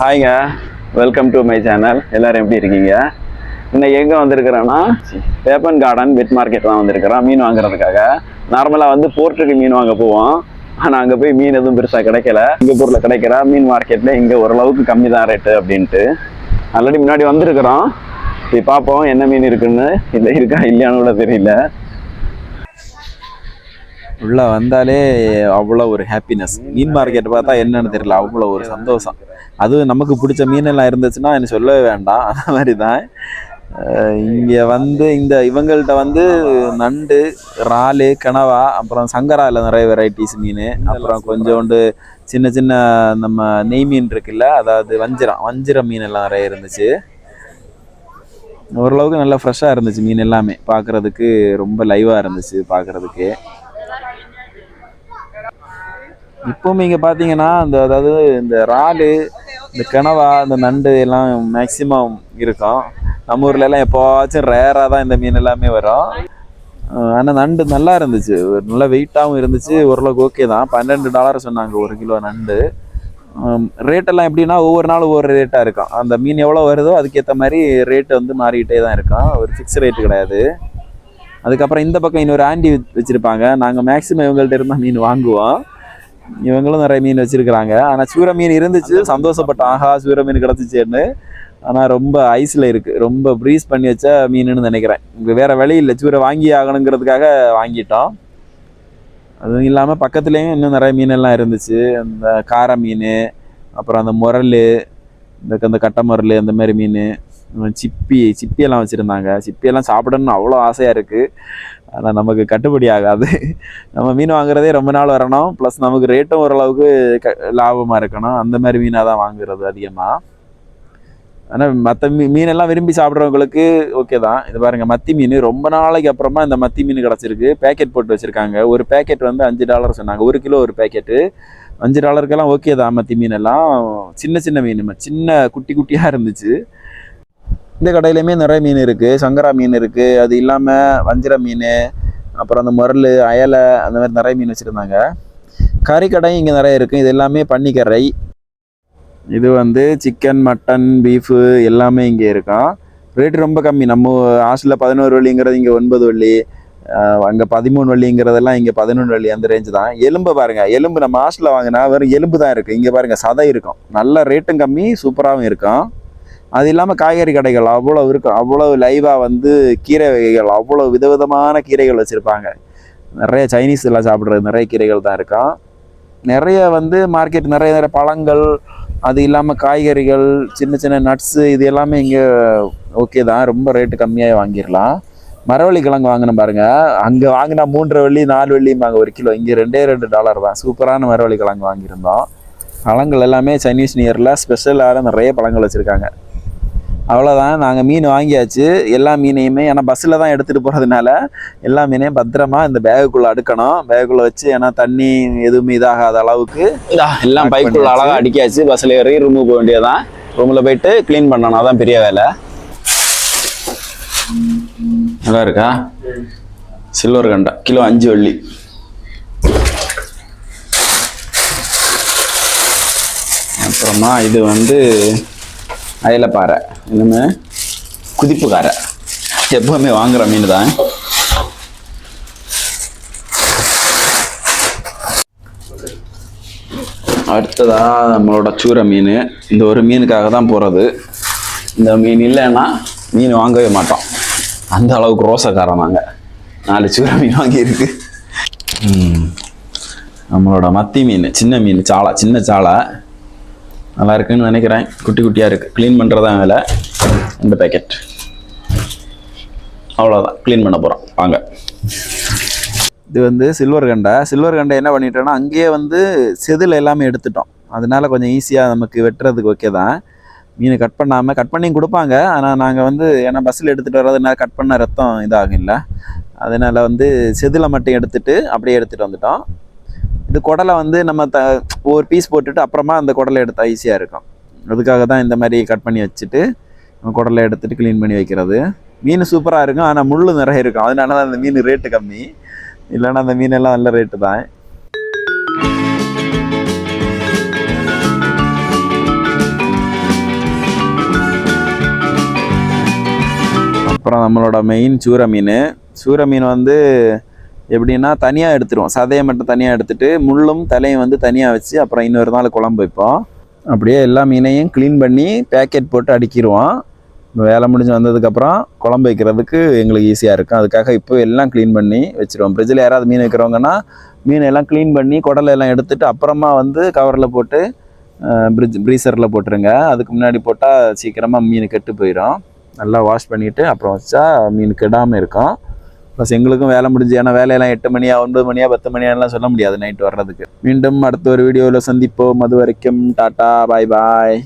ஹாய்ங்க welcome to my channel எல்லாரும் எப்படி இருக்கீங்க? இன்னைக்கு எங்கே வந்திருக்கிறேன்னா வேப்பன் கார்டன் வெட் மார்க்கெட் தான் வந்திருக்கிறோம் மீன் வாங்குறதுக்காக. நார்மலாக வந்து போர்ட்டுக்கு மீன் வாங்க போவோம். ஆனால் அங்கே போய் மீன் எதுவும் பெருசாக கிடைக்கல. சிங்கப்பூரில் கிடைக்கிற மீன் மார்க்கெட்டில் இங்கே ஓரளவுக்கு கம்மி தான் ரேட்டு அப்படின்ட்டு. ஆல்ரெடி முன்னாடி வந்திருக்கிறோம். இப்போ பார்ப்போம் என்ன மீன் இருக்குன்னு. இல்லை இருக்கா இல்லையான்னு கூட தெரியல. உள்ள வந்தாலே அவ்வளோ ஒரு ஹாப்பினஸ் மீன் மார்க்கெட் பார்த்தா என்னன்னு தெரியல அவ்வளோ ஒரு சந்தோஷம். அதுவும் நமக்கு பிடிச்ச மீனெல்லாம் இருந்துச்சுன்னா எனக்கு சொல்லவே வேண்டாம். அந்த மாதிரி தான் இங்கே வந்து இந்த இவங்கள்ட்ட வந்து நண்டு இறாலு கனவா அப்புறம் சங்கராவில் நிறைய வெரைட்டிஸ் மீன். அப்புறம் கொஞ்சோண்டு சின்ன சின்ன நம்ம நெய் மீன் இருக்குல்ல அதாவது வஞ்சிரம் வஞ்சிரம் மீன் எல்லாம் நிறைய இருந்துச்சு. ஓரளவுக்கு நல்லா ஃப்ரெஷ்ஷாக இருந்துச்சு மீன் எல்லாமே. பார்க்குறதுக்கு ரொம்ப லைவாக இருந்துச்சு பார்க்குறதுக்கு. இப்போவும் இங்கே பார்த்தீங்கன்னா அந்த அதாவது இந்த இறாலு இந்த கிணவா இந்த நண்டு எல்லாம் மேக்சிமம் இருக்கும். நம்ம ஊர்ல எல்லாம் எப்போவாச்சும் ரேராக தான் இந்த மீன் எல்லாமே வரும். ஆனால் நண்டு நல்லா இருந்துச்சு. ஒரு நல்ல வெயிட்டாகவும் இருந்துச்சு. ஓரளவுக்கு ஓகே தான். பன்னெண்டு டாலர் சொன்னாங்க ஒரு கிலோ நண்டு. ரேட்டெல்லாம் எப்படின்னா ஒவ்வொரு நாளும் ஒவ்வொரு ரேட்டாக இருக்கும். அந்த மீன் எவ்வளோ வருதோ அதுக்கேற்ற மாதிரி ரேட்டு வந்து மாறிக்கிட்டே தான் இருக்கும். ஒரு ஃபிக்ஸ் ரேட்டு கிடையாது. அதுக்கப்புறம் இந்த பக்கம் இன்னொரு ஆண்டி வச்சுருப்பாங்க. நாங்கள் மேக்ஸிமம் இவங்கள்ட்ட இருந்தால் மீன் வாங்குவோம். இவங்களும் நிறைய மீன் வச்சிருக்கிறாங்க. ஆனால் சூர மீன் இருந்துச்சு. சந்தோஷப்பட்ட ஆஹா சூர மீன் கிடச்சிச்சேன்னு. ஆனால் ரொம்ப ஐஸில் இருக்குது ரொம்ப ப்ரீஸ் பண்ணி வச்ச மீனுன்னு நினைக்கிறேன். இங்கே வேறு வழி இல்லை. சூரை வாங்கி ஆகணுங்கிறதுக்காக வாங்கிட்டோம். அதுவும் இல்லாமல் பக்கத்துலேயும் இன்னும் நிறைய மீனெல்லாம் இருந்துச்சு. அந்த கார மீன் அப்புறம் அந்த முரல் இந்த அந்த கட்டை முரல் அந்த மாதிரி மீன் சிப்பி சிப்பியெல்லாம் வச்சுருந்தாங்க. சிப்பியெல்லாம் சாப்பிடணும்னு அவ்வளோ ஆசையாக இருக்குது ஆனால் நமக்கு கட்டுப்படி ஆகாது. நம்ம மீன் வாங்குறதே ரொம்ப நாள் வரணும். ப்ளஸ் நமக்கு ரேட்டும் ஓரளவுக்கு க லாபமாக இருக்கணும். அந்த மாதிரி மீனாக தான் வாங்குறது அதிகமாக ஆனால் மற்ற மீ மீனெல்லாம் விரும்பி சாப்பிட்றவங்களுக்கு ஓகே தான். இது பாருங்கள் மத்தி மீன். ரொம்ப நாளைக்கு அப்புறமா இந்த மத்தி மீன் கிடச்சிருக்கு. பேக்கெட் போட்டு வச்சுருக்காங்க. ஒரு பேக்கெட் வந்து அஞ்சு டாலர் சொன்னாங்க. ஒரு கிலோ ஒரு பேக்கெட்டு அஞ்சு டாலருக்கெல்லாம் ஓகே தான் மத்தி மீனெல்லாம். சின்ன சின்ன மீன். சின்ன குட்டி குட்டியாக இருந்துச்சு. இந்த கடையிலையுமே நிறைய மீன் இருக்குது சங்கரா மீன் இருக்குது அது இல்லாமல் வஞ்சிர மீன் அப்புறம் அந்த முரல் அயலை அந்த மாதிரி நிறைய மீன் வச்சுருந்தாங்க. கறிக்கடையும் இங்கே நிறைய இருக்குது இது எல்லாமே பன்னிக்கரை. இது வந்து சிக்கன் மட்டன் பீஃபு எல்லாமே இங்கே இருக்கும் ரேட்டு ரொம்ப கம்மி. நம்ம ஹாஸ்டலில் பதினோரு வள்ளிங்கிறது இங்கே ஒன்பது வள்ளி அங்கே பதிமூணு வள்ளிங்கிறதெல்லாம் இங்கே பதினொன்று வள்ளி அந்த ரேஞ்சு தான். எலும்பு பாருங்கள் எலும்பு நம்ம ஹாஸ்டலில் வாங்கினா வெறும் எலும்பு தான் இருக்குது இங்கே பாருங்கள் சதை இருக்கும். நல்ல ரேட்டும் கம்மி சூப்பராகவும் இருக்கும். அது இல்லாமல் காய்கறி கடைகள் அவ்வளோ இருக்கும். அவ்வளோ லைவாக வந்து கீரை வகைகள் அவ்வளோ விதவிதமான கீரைகள் வச்சுருப்பாங்க. நிறைய சைனீஸ் எல்லாம் சாப்பிட்றது நிறைய கீரைகள் தான் இருக்கும். நிறைய வந்து மார்க்கெட் நிறைய நிறைய பழங்கள் அது இல்லாமல் காய்கறிகள் சின்ன சின்ன நட்ஸு இது எல்லாமே இங்கே ஓகே தான். ரொம்ப ரேட்டு கம்மியாக வாங்கிடலாம். மரவள்ளி கிழங்கு வாங்கினோம் பாருங்க. அங்கே வாங்கினா மூன்றரை வெள்ளி நாலு வெள்ளிம்பாங்க ஒரு கிலோ. இங்கே ரெண்டே ரெண்டு டாலர் தான். சூப்பரான மரவள்ளி கிழங்கு வாங்கியிருந்தோம். பழங்கள் எல்லாமே சைனீஸ் நியரில் ஸ்பெஷலாக நிறைய பழங்கள் வச்சுருக்காங்க. அவ்வளோதான் நாங்கள் மீன் வாங்கியாச்சு. எல்லா மீனையுமே ஏன்னா பஸ்ஸில் தான் எடுத்துகிட்டு போகிறதுனால எல்லா மீனையும் பத்திரமா இந்த பேகுக்குள்ளே அடுக்கணும். பேகுக்குள்ளே வச்சு ஏன்னா தண்ணி எதுவுமே இதாகாத அளவுக்கு எல்லாம் பைக்குள்ள பண்ணியாச்சு. அழகா அடிக்காச்சு பஸ்ஸில் ஏறி ரூமுக்கு போக வேண்டியதான் ரூமில் போயிட்டு க்ளீன் பண்ணணும். அதான் பெரிய வேலை. நல்லா இருக்கா? சில்வர் கண்டா. கிலோ அஞ்சு வள்ளி. அப்புறமா இது வந்து அயலப்பாறை குதிப்பு காரை எப்பவுமே வாங்குற மீன் தான் அடுத்ததா நம்மளோட சூரை மீன். இந்த ஒரு மீனுக்காக தான் போகிறது இந்த மீன் இல்லைன்னா மீன் வாங்கவே மாட்டோம். அந்த அளவுக்கு ரோசக்காரன் நாங்கள் நாலு சூரை மீன் வாங்கியிருக்கு. நம்மளோட மத்தி மீன் சின்ன மீன் சாலை சின்ன சாலை. நல்லா இருக்குன்னு நினைக்கிறேன். குட்டி குட்டியாக இருக்குது க்ளீன் பண்ணுறதான் வேலை. இந்த பேக்கெட் அவ்வளோதான் க்ளீன் பண்ண போகிறோம் வாங்க. இது வந்து சில்வர் கண்டை. சில்வர் கண்டை என்ன பண்ணிட்டோன்னா அங்கேயே வந்து செதில் எல்லாமே எடுத்துட்டோம். அதனால கொஞ்சம் ஈஸியாக நமக்கு வெட்டுறதுக்கு ஓகே தான். மீன் கட் பண்ணாமல் கட் பண்ணி கொடுப்பாங்க. ஆனால் நாங்கள் வந்து ஏன்னா பஸ்ஸில் எடுத்துகிட்டு வர்றதுனால கட் பண்ண ரத்தம் இதாகும் இல்லை அதனால் வந்து செதிலை மட்டும் எடுத்துகிட்டு அப்படியே எடுத்துகிட்டு வந்துட்டோம். இது குடலை வந்து நம்ம த ஒரு பீஸ் போட்டுட்டு அப்புறமா அந்த குடலை எடுத்தால் ஈஸியாக இருக்கும். அதுக்காக தான் இந்த மாதிரி கட் பண்ணி வச்சுட்டு நம்ம குடலை எடுத்துகிட்டு க்ளீன் பண்ணி வைக்கிறது. மீன் சூப்பராக இருக்கும் ஆனால் முள் நிறைய இருக்கும். அதனால தான் அந்த மீன் ரேட்டு கம்மி. இல்லைன்னா அந்த மீனெல்லாம் நல்ல ரேட்டு தான். அப்புறம் நம்மளோட மெயின் சூரை மீன் சூற மீன் வந்து எப்படின்னா தனியாக எடுத்துருவோம். சதையை மட்டும் தனியாக எடுத்துட்டு முள்ளும் தலையும் வந்து தனியாக வச்சு அப்புறம் இன்னொரு நாள் குழம்பு வைப்போம். அப்படியே எல்லா மீனையும் க்ளீன் பண்ணி பேக்கெட் போட்டு அடிக்கிடுவோம். வேலை முடிஞ்சு வந்ததுக்கப்புறம் குழம்பு வைக்கிறதுக்கு எங்களுக்கு ஈஸியாக இருக்கும். அதுக்காக இப்போ எல்லாம் க்ளீன் பண்ணி வச்சுருவோம். ஃப்ரிட்ஜில் யாராவது மீன் வைக்கிறவங்கன்னா மீன் எல்லாம் க்ளீன் பண்ணி குடலை எல்லாம் எடுத்துகிட்டு அப்புறமா வந்து கவரில் போட்டு ஃப்ரிட்ஜ் ப்ரீசரில் போட்டுருங்க. அதுக்கு முன்னாடி போட்டால் சீக்கிரமாக மீன் கெட்டு போயிடும் நல்லா வாஷ் பண்ணிவிட்டு அப்புறம் வச்சா மீன் கெடாமல் இருக்கும். ப்ளஸ் எங்களுக்கும் வேலை முடிஞ்சு ஏன்னா வேலையெல்லாம் எட்டு மணியா ஒன்பது மணியா பத்து மணியாலாம் சொல்ல முடியாது நைட் வர்றதுக்கு. மீண்டும் அடுத்த ஒரு வீடியோவில் சந்திப்போம். அது வரைக்கும் டாட்டா பாய் பாய்